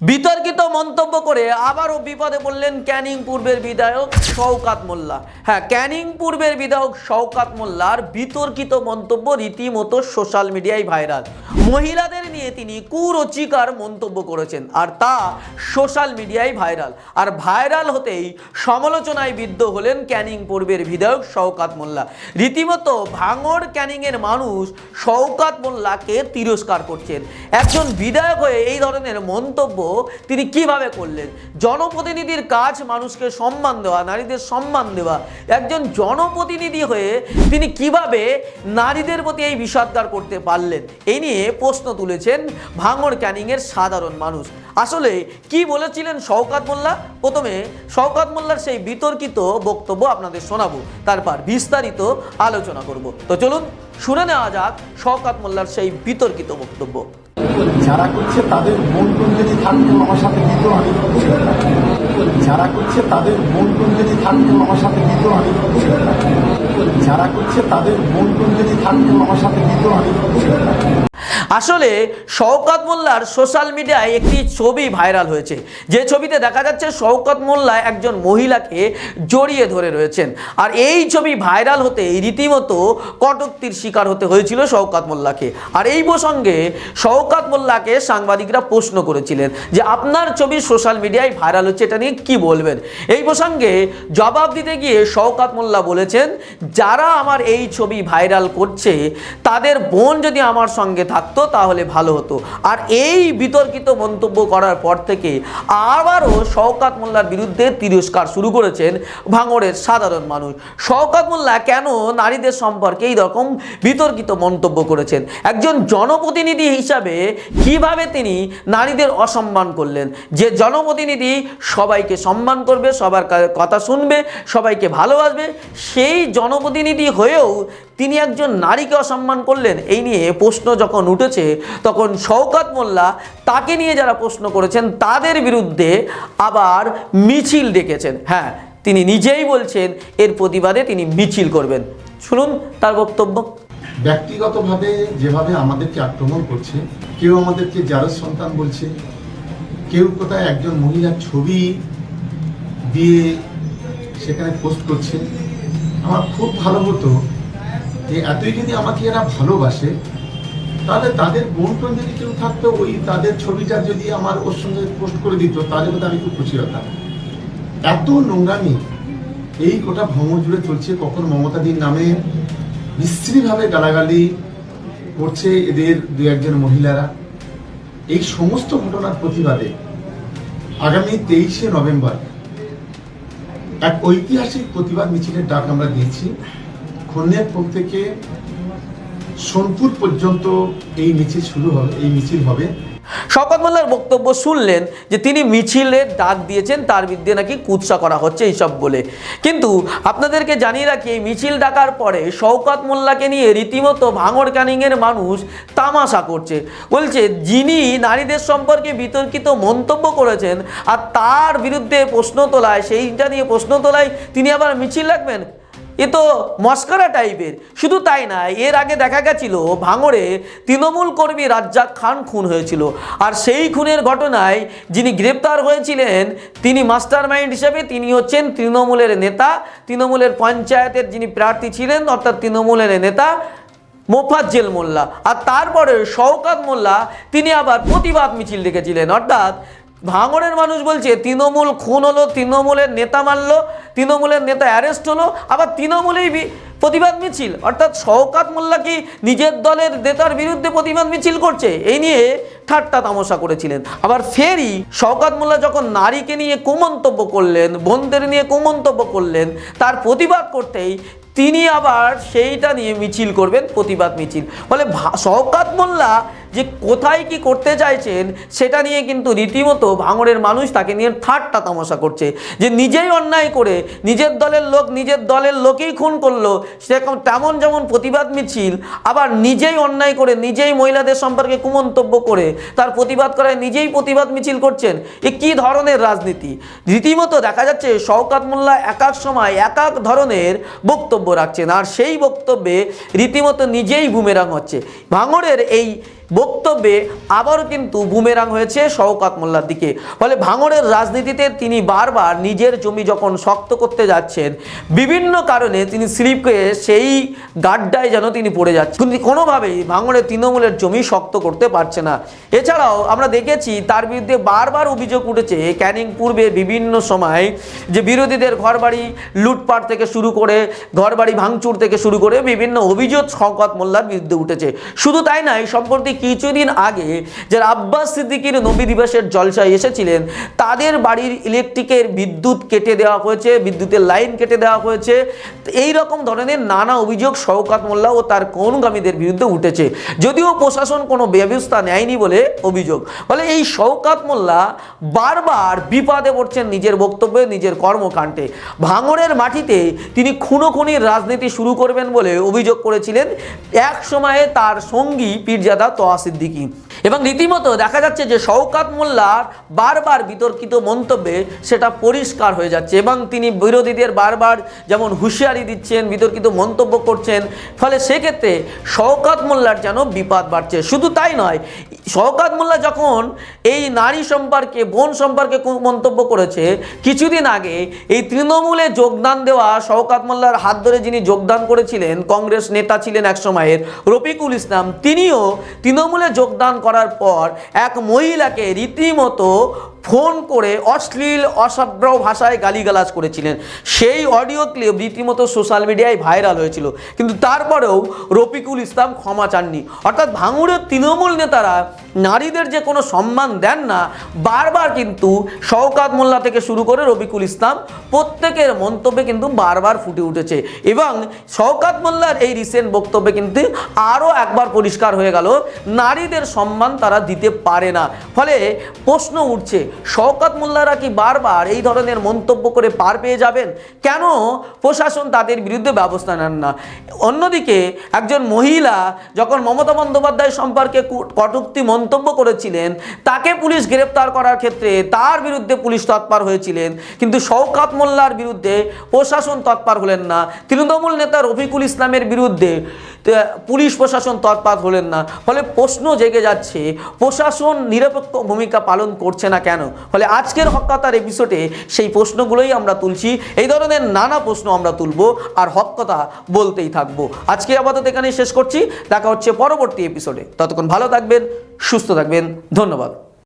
বিতর্কিত মন্তব্য করে আবারও বিপদে পড়লেন ক্যানিং পূর্বের বিধায়ক শওকাত মোল্লা। হ্যাঁ ক্যানিং পূর্বের বিধায়ক শওকাত মোল্লার বিতর্কিত মন্তব্য রীতিমতো সোশ্যাল মিডিয়ায় ভাইরাল। মহিলাদের নিয়ে তিনি কুরচিকার মন্তব্য করেছেন, আর তা সোশ্যাল মিডিয়ায় ভাইরাল। আর ভাইরাল হতেই সমালোচনায় বিদ্ধ হলেন ক্যানিং পূর্বের বিধায়ক শওকাত মোল্লা। রীতিমতো ভাঙড় ক্যানিংয়ের মানুষ শওকাত মোল্লাকে তিরস্কার করছেন। একজন বিধায়ক হয়ে এই ধরনের মন্তব্য তিনি কীভাবে করলেন? জনপ্রতিনিধির কাজ মানুষকে সম্মান দেওয়া, নারীদের সম্মান দেওয়া। একজন জনপ্রতিনিধি হয়ে তিনি কীভাবে নারীদের প্রতি এই বিষাদগার করতে পারলেন? এই নিয়ে প্রশ্ন তুলেছেন ভাঙড় ক্যানিংয়ের সাধারণ মানুষ। আসলে কি বলেছিলেন শওকাত মোল্লা? প্রথমে শওকাত মোল্লার সেই বিতর্কিত বক্তব্য আপনাদের শোনাবো। তারপর বিস্তারিত আলোচনা করব। তো চলুন, শুনে নেওয়া যাক শওকাত মোল্লার সেই বিতর্কিত বক্তব্য। যারা করছে তাদের মন যদি থাকতো আমার সাথে দিত আমি যারা করছে তাদের মন কোন যদি থাকতো আমার সাথে দিত আমি যারা করছে তাদের মন কোন যদি থাকতো আমার সাথে দিত আমি আসলে শওকত মোল্লার সোশ্যাল মিডিয়ায় একটি ছবি ভাইরাল হয়েছে। যে ছবিতে দেখা যাচ্ছে শওকত মোল্লা একজন মহিলাকে জড়িয়ে ধরে রয়েছেন। আর এই ছবি ভাইরাল হতে রীতিমতো কটুক্তির শিকার হতে হয়েছিল শওকত মোল্লাকে। আর এই প্রসঙ্গে শওকত মোল্লাকে সাংবাদিকরা প্রশ্ন করেছিলেন যে, আপনার ছবি সোশ্যাল মিডিয়ায় ভাইরাল হচ্ছে, এটা নিয়ে কি বলবেন? এই প্রসঙ্গে জবাব দিতে গিয়ে শওকাত মোল্লা বলেছেন, যারা আমার এই ছবি ভাইরাল করছে, তাদের বোন যদি আমার সঙ্গে থাকতো তাহলে ভালো হতো। আর এই বিতর্কিত মন্তব্য করার পর থেকে আবারও শওকাত মোল্লার বিরুদ্ধে তিরস্কার শুরু করেছেন ভাঙড়ের সাধারণ মানুষ। শওকাত মোল্লা কেন নারীদের সম্পর্কে এই রকম বিতর্কিত মন্তব্য করেছেন? একজন জনপ্রতিনিধি হিসাবে কীভাবে তিনি নারীদের অসম্মান করলেন? যে জনপ্রতিনিধি সবাইকে সম্মান করবে, সবার কথা শুনবে, সবাইকে ভালোবাসবে, সেই জনপ্রতিনিধি হয়েও তিনি একজন নারীকে অসম্মান করলেন। এই নিয়ে প্রশ্ন যখন উঠেছে, তখন শওকাত মোল্লা তাকে নিয়ে যারা প্রশ্ন করেছেন, তাদের বিরুদ্ধে আবার মিছিল ডেকেছেন। হ্যাঁ তিনি নিজেই বলছেন, এর প্রতিবাদে তিনি মিছিল করবেন। শুনুন তার বক্তব্য। ব্যক্তিগতভাবে যেভাবে আমাদেরকে আক্রমণ করছে, কেউ আমাদেরকে জারজ সন্তান বলছে, কেউ কোথায় একজন মহিলার ছবি দিয়ে সেখানে পোস্ট করছে, আমার খুব ভালো হতো যে এতই যদি আমাকে এরা ভালোবাসে, তাহলে তাদের বোন টোন যদি কেউ থাকতো, ওই তাদের ছবিটা যদি আমার ওর সঙ্গে পোস্ট করে দিত, তাহলে বোধহয় আমি খুব খুশি হতাম। এত নোংরামি এই গোটা ভ্রমণ জুড়ে চলছে, কখন মমতাদির নামে বিশ্রীভাবে গালাগালি করছে এদের দু একজন মহিলারা। এই সমস্ত ঘটনার প্রতিবাদে আগামী তেইশে নভেম্বর এক ঐতিহাসিক প্রতিবাদ মিছিলের ডাক আমরা দিয়েছি। খন্নেরপুর থেকে সোনপুর পর্যন্ত এই মিছিল শুরু হবে, এই মিছিল হবে। শওকত মোল্লার বক্তব্য শুনলেন যে তিনি মিছিলের ডাক দিয়েছেন, তার বিরুদ্ধে নাকি কুৎসা করা হচ্ছে এইসব বলে। কিন্তু আপনাদেরকে জানিয়ে রাখি, এই মিছিল ডাকার পরে শওকত মোল্লাকে নিয়ে রীতিমতো ভাঙড় ক্যানিংয়ের মানুষ তামাশা করছে। বলছে, যিনি নারীদের সম্পর্কে বিতর্কিত মন্তব্য করেছেন আর তার বিরুদ্ধে প্রশ্ন তোলায়, সেইটা নিয়ে প্রশ্ন তোলায় তিনি আবার মিছিল রাখবেন? এ তো মস্করা টাইপের। শুধু তাই না, এর আগে দেখা গেছিল ভাঙড়ে তৃণমূল কর্মী রাজ্জাক খান খুন হয়েছিল। আর সেই খুনের ঘটনায় যিনি গ্রেপ্তার হয়েছিলেন, তিনি মাস্টার মাইন্ড হিসেবে তিনি হচ্ছেন তৃণমূলের নেতা। তৃণমূলের পঞ্চায়েতের যিনি প্রার্থী ছিলেন, অর্থাৎ তৃণমূলের নেতা মোফাজ্জেল মোল্লা। আর তারপরে শওকাত মোল্লা, তিনি আবার প্রতিবাদ মিছিল ডেকেছিলেন। অর্থাৎ ভাঙড়ের মানুষ বলছে, তৃণমূল খুন হলো, তৃণমূলের নেতা মারলো, তৃণমূলের নেতা অ্যারেস্ট হলো, আবার তৃণমূলেই প্রতিবাদ মিছিল। অর্থাৎ শওকাত মোল্লা কি নিজের দলের নেতার বিরুদ্ধে প্রতিবাদ মিছিল করছে? এই নিয়ে ঠাট্টা তামাশা করেছিলেন। আবার ফেরই শওকাত মোল্লা যখন নারীকে নিয়ে কুমন্তব্য করলেন বোনদের নিয়ে কুমন্তব্য করলেন, তার প্রতিবাদ করতেই তিনি আবার সেইটা নিয়ে মিছিল করবেন, প্রতিবাদ মিছিল। ফলে শওকাত মোল্লা যে কোথায় কি করতে চাইছেন, সেটা নিয়ে কিন্তু রীতিমতো ভাঙড়ের মানুষ তাকে নিয়ে ঠাট্টা তামাশা করছে। যে নিজেই অন্যায় করে, নিজের দলের লোক নিজের দলের লোকেই খুন করল, সেরকম তেমন যেমন প্রতিবাদ মিছিল, আবার নিজেই অন্যায় করে, নিজেই মহিলাদের সম্পর্কে কুমন্তব্য করে, তার প্রতিবাদ করায় নিজেই প্রতিবাদ মিছিল করছেন, এ কী ধরনের রাজনীতি? রীতিমতো দেখা যাচ্ছে শওকাত মোল্লা এক এক সময় এক এক ধরনের বক্তব্য রাখছেন, আর সেই বক্তব্যে রীতিমতো নিজেই বুমেরাং হচ্ছে। ভাঙড়ের এই বক্তব্যে আবারও কিন্তু বুমেরাং হয়েছে শওকাত মোল্লার দিকে। ফলে ভাঙড়ের রাজনীতিতে তিনি বারবার নিজের জমি যখন শক্ত করতে যাচ্ছেন, বিভিন্ন কারণে তিনি স্লিপকে সেই গাড্ডায় যেন তিনি পড়ে যাচ্ছেন। কিন্তু কোনোভাবেই ভাঙড়ের তৃণমূলের জমি শক্ত করতে পারছে না। এছাড়াও আমরা দেখেছি তার বিরুদ্ধে বারবার অভিযোগ উঠেছে, ক্যানিং পূর্বে বিভিন্ন সময় যে বিরোধীদের ঘরবাড়ি লুটপাট থেকে শুরু করে, ঘরবাড়ি ভাঙচুর থেকে শুরু করে বিভিন্ন অভিযোগ শওকত মোল্লার বিরুদ্ধে উঠেছে। শুধু তাই নয়, সম্প্রতি কিছুদিন আগে যারা আব্বাস সিদ্দিকির নবী দিবসের জলসায় এসেছিলেন, তাদের বাড়ির ইলেকট্রিকের বিদ্যুৎ কেটে দেওয়া হয়েছে, বিদ্যুতের লাইন কেটে দেওয়া হয়েছে। এই রকম ধরনের নানা অভিযোগ শওকাত মোল্লা ও তার কৌনগামীদের বিরুদ্ধে উঠেছে। যদিও প্রশাসন কোনো ব্যবস্থা নেয়নি বলে অভিযোগ। ফলে এই শওকাত মোল্লা বারবার বিপদে পড়ছেন নিজের বক্তব্যে, নিজের কর্মকাণ্ডে। ভাঙড়ের মাটিতে তিনি খুনোখুনির রাজনীতি শুরু করবেন বলে অভিযোগ করেছিলেন। এক সময়ে তার সঙ্গী পীরজাদা सिद्दीकी এবং রীতিমতো দেখা যাচ্ছে যে শওকাত মোল্লার বারবার বিতর্কিত মন্তব্যে সেটা পরিষ্কার হয়ে যাচ্ছে এবং তিনি বিরোধীদের বারবার যেমন হুঁশিয়ারি দিচ্ছেন, বিতর্কিত মন্তব্য করছেন, ফলে সেক্ষেত্রে শওকাত মোল্লার যেন বিপদ বাড়ছে। শুধু তাই নয়, শওকাত মোল্লা যখন এই নারী সম্পর্কে, বোন সম্পর্কে মন্তব্য করেছে, কিছুদিন আগে এই তৃণমূলে যোগদান দেওয়া শওকাত মোল্লার হাত ধরে যিনি যোগদান করেছিলেন, কংগ্রেস নেতা ছিলেন এক সময়ের, রফিকুল ইসলাম, তিনিও তৃণমূলে যোগদান করার পর এক মহিলাকে রীতিমতো ফোন করে অশ্লীল অসভ্য ভাষায় গালিগালাজ করেছিলেন। সেই অডিও ক্লিপ রীতিমতো সোশ্যাল মিডিয়ায় ভাইরাল হয়েছিল। কিন্তু তারপরেও রফিকুল ইসলাম ক্ষমা চাননি। অর্থাৎ ভাঙুরের তৃণমূল নেতারা নারীদের যে কোনো সম্মান দেন না, বারবার কিন্তু শওকাত মোল্লা থেকে শুরু করে রফিকুল ইসলাম প্রত্যেকের মন্তব্যে কিন্তু বারবার ফুটে উঠেছে। এবং শওকাত মোল্লার এই রিসেন্ট বক্তব্যে কিন্তু আরও একবার পরিষ্কার হয়ে গেল, নারীদের সম্মান তারা দিতে পারে না। ফলে প্রশ্ন উঠছে শওকাত মোল্লারা কি বারবার এই ধরনের মন্তব্য করে পার পেয়ে যাবেন? কেন প্রশাসন তাদের বিরুদ্ধে ব্যবস্থা নেন না? অন্যদিকে একজন মহিলা যখন মমতা বন্দ্যোপাধ্যায় সম্পর্কে কটূক্তি মন্তব্য করেছিলেন, তাকে পুলিশ গ্রেপ্তার করার ক্ষেত্রে তার বিরুদ্ধে পুলিশ তৎপর হয়েছিলেন। কিন্তু শওকাত মোল্লার বিরুদ্ধে প্রশাসন তৎপর হলেন না। তৃণমূল নেতা রফিকুল ইসলামের বিরুদ্ধে পুলিশ প্রশাসন তৎপর হলেন না, ফলে প্রশ্ন জেগে যাচ্ছে, প্রশাসন নিরপেক্ষ ভূমিকা পালন করছে না কেন? ফলে আজকের হকাতার এপিসোডে সেই প্রশ্নগুলোই আমরা তুলছি, এই ধরনের নানা প্রশ্ন আমরা তুলব আর হক কথা বলতেই থাকব। আজকে আপাতত এখানেই শেষ করছি, দেখা হচ্ছে পরবর্তী এপিসোডে ততক্ষণ ভালো থাকবেন, সুস্থ থাকবেন, ধন্যবাদ।